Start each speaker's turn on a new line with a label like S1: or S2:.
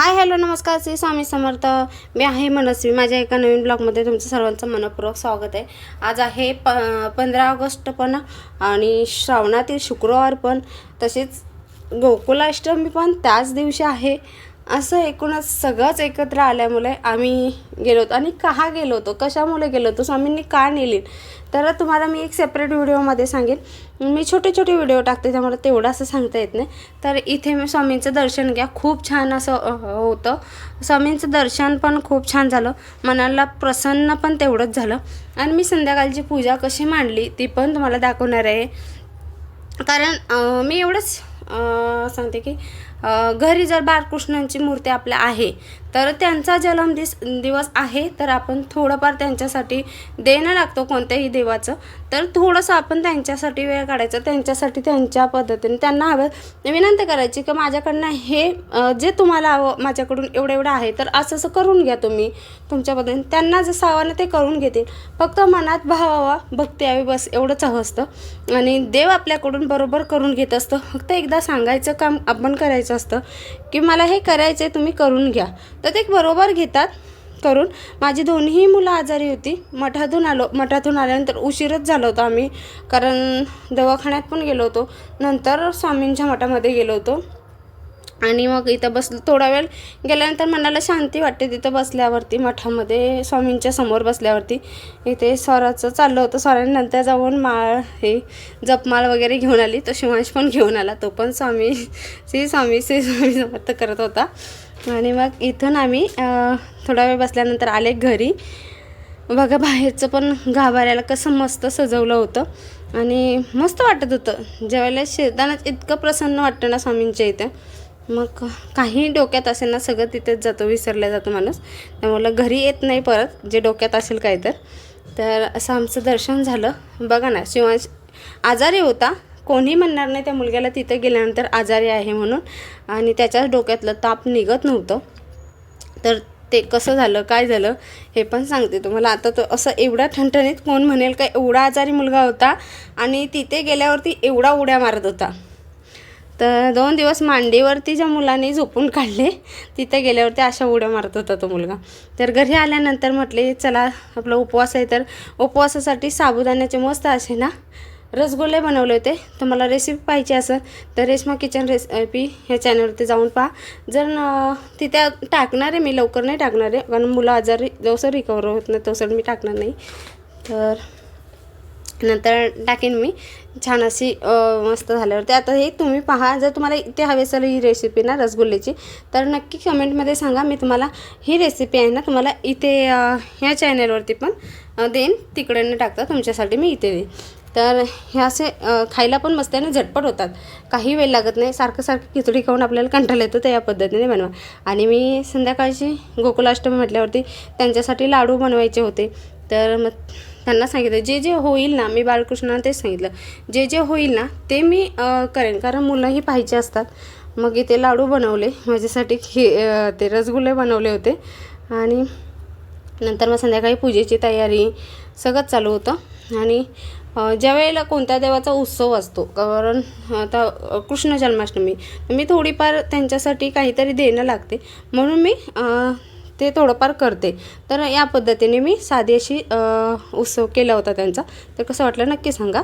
S1: Hi hello नमस्कार श्री स्वामी समर्थ. मी आहे मनस्वी. माझ्या एका नवीन ब्लॉगमध्ये तुमचं सर्वांचं मनपूर्वक स्वागत आहे. आज आहे प पंधरा ऑगस्ट पण आणि श्रावणातील शुक्रवार पण. तसेच गोकुलाष्टमी पण त्याच दिवशी आहे. असं एकूणच सगळंच एकत्र आल्यामुळे आम्ही गेलो होतो. आणि का गेलो होतो? कशामुळे गेलो होतो? स्वामींनी का नेली? तर तुम्हाला मी एक सेपरेट व्हिडिओमध्ये सांगेन. मी छोटे छोटे व्हिडिओ टाकते त्यामुळे तेवढं असं सांगता येत नाही. तर इथे मी स्वामींचं दर्शन घ्या. खूप छान असं होतं. स्वामींचं दर्शन पण खूप छान झालं. मनाला प्रसन्न पण तेवढंच झालं. आणि मी संध्याकाळची पूजा कशी मांडली ती पण तुम्हाला दाखवणार आहे. कारण मी एवढंच सांगते की घरी जर बाळकृष्णांची मूर्ती आपल्या आहे तर त्यांचा जन्मदिस दिवस आहे तर आपण थोडंफार त्यांच्यासाठी देणं लागतो कोणत्याही देवाचं. तर थोडंसं आपण त्यांच्यासाठी वेळ काढायचा त्यांच्यासाठी त्यांच्या पद्धतीने त्यांना हवं. विनंती करायची की माझ्याकडनं हे जे तुम्हाला हवं माझ्याकडून एवढं एवढं आहे तर असं असं करून घ्या तुम्ही तुमच्या पद्धतीने त्यांना जसं हवं ना ते करून घेतील. फक्त मनात भावावा भक्ती यावी बस एवढंच हवं असतं. आणि देव आपल्याकडून बरोबर करून घेत असतं. फक्त एकदा सांगायचं काम आपण करायचं. असतं की मला हे करायचं आहे तुम्ही करून घ्या. तर ते बरोबर घेतात करून. माझी दोन्ही मुलं आजारी होती. मठातून आलो मठातून आल्यानंतर उशीरच झालं होतं आम्ही. कारण दवाखान्यात पण गेलो होतो. नंतर स्वामींच्या मठामध्ये गेलो होतो. आणि मग इथं बसलो. थोडा वेळ गेल्यानंतर मनाला शांती वाटते तिथं बसल्यावरती मठामध्ये स्वामींच्या समोर बसल्यावरती. इथे स्वराचं चाललं होतं. स्वरानंतर जाऊन माळ हे जपमाळ वगैरे घेऊन आली. तो शिवांश पण घेऊन आला. तो पण स्वामी श्री स्वामी श्री स्वामी समर्थ करत होता. आणि मग इथून आम्ही थोडा वेळ बसल्यानंतर आले घरी. बघा बाहेरचं पण गाभाऱ्याला कसं मस्त सजवलं होतं. आणि मस्त वाटत होतं. ज्यावेळेला शेतानाच इतकं प्रसन्न वाटतं ना स्वामींच्या इथे. मग काही डोक्यात असेल ना सगळं तिथेच जातो विसरल्या जातो माणूस. त्यामुळं घरी येत नाही परत जे डोक्यात असेल काय तर. तर असं आमचं दर्शन झालं. बघा ना शिवांश आजारी होता. कोणी म्हणणार नाही त्या मुलग्याला तिथे गेल्यानंतर आजारी आहे म्हणून. आणि त्याच्याच डोक्यातलं ताप निघत नव्हतं. तर ते कसं झालं काय झालं हे पण सांगते तुम्हाला. आता तो असं एवढा ठणठणीत कोण म्हणेल का एवढा आजारी मुलगा होता. आणि तिथे गेल्यावरती एवढा उड्या मारत होता. तर दोन दिवस मांडीवरती ज्या मुलाने झोपून काढले तिथे गेल्यावरती अशा उड्या मारत होता तो मुलगा. तर घरी आल्यानंतर म्हटले चला आपला उपवास आहे. तर उपवासासाठी साबुदाण्याचे मस्त असे ना रसगुल्ले बनवले होते. तर मला रेसिपी पाहिजे असेल तर रेशमा किचन रेसिपी ह्या चॅनलवरती जाऊन पहा. जर न तिथे टाकणार आहे मी लवकर नाही टाकणार आहे कारण मुलं आजारी जसं रिकवर होत नाही तसं मी टाकणार नाही. तर नंतर टाकेन मी. छान अशी मस्त झाल्यावरती आता हे तुम्ही पहा जर तुम्हाला इथे हवी असेल ही रेसिपी ना रसगुल्ल्याची तर नक्की कमेंटमध्ये सांगा. मी तुम्हाला ही रेसिपी आहे ना तुम्हाला इथे ह्या चॅनलवरती पण देईन. तिकडे न टाकता तुमच्यासाठी मी इथे देईन. तर हे असे खायला पण मस्त आहे ना झटपट होतात. काही वेळ लागत नाही. सारखं सारखं खिचडी खाऊन आपल्याला कंटाळा येतो तर या पद्धतीने बनवा. आणि मी संध्याकाळची गोकुलाष्टमी म्हटल्यावरती त्यांच्यासाठी लाडू बनवायचे होते. तर मग त्यांना सांगितलं जे जे होईल ना मी बाळकृष्णाला तेच सांगितलं जे जे होईल ना ते मी करेन. कारण मुलंही पाहिजे असतात. मग इथे लाडू बनवले. माझ्यासाठी खे ते रसगुल्ले बनवले होते. आणि नंतर मग संध्याकाळी पूजेची तयारी सगळंच चालू होतं. आणि ज्या वेळेला कोणत्या देवाचा उत्सव असतो कारण आता कृष्ण जन्माष्टमी मी थोडीफार त्यांच्यासाठी काहीतरी देणं लागते. म्हणून मी ते थोडंफार करते. तर या पद्धतीने मी साधी अशी उत्सव केला होता त्यांचा. तर कसं वाटलं नक्की सांगा.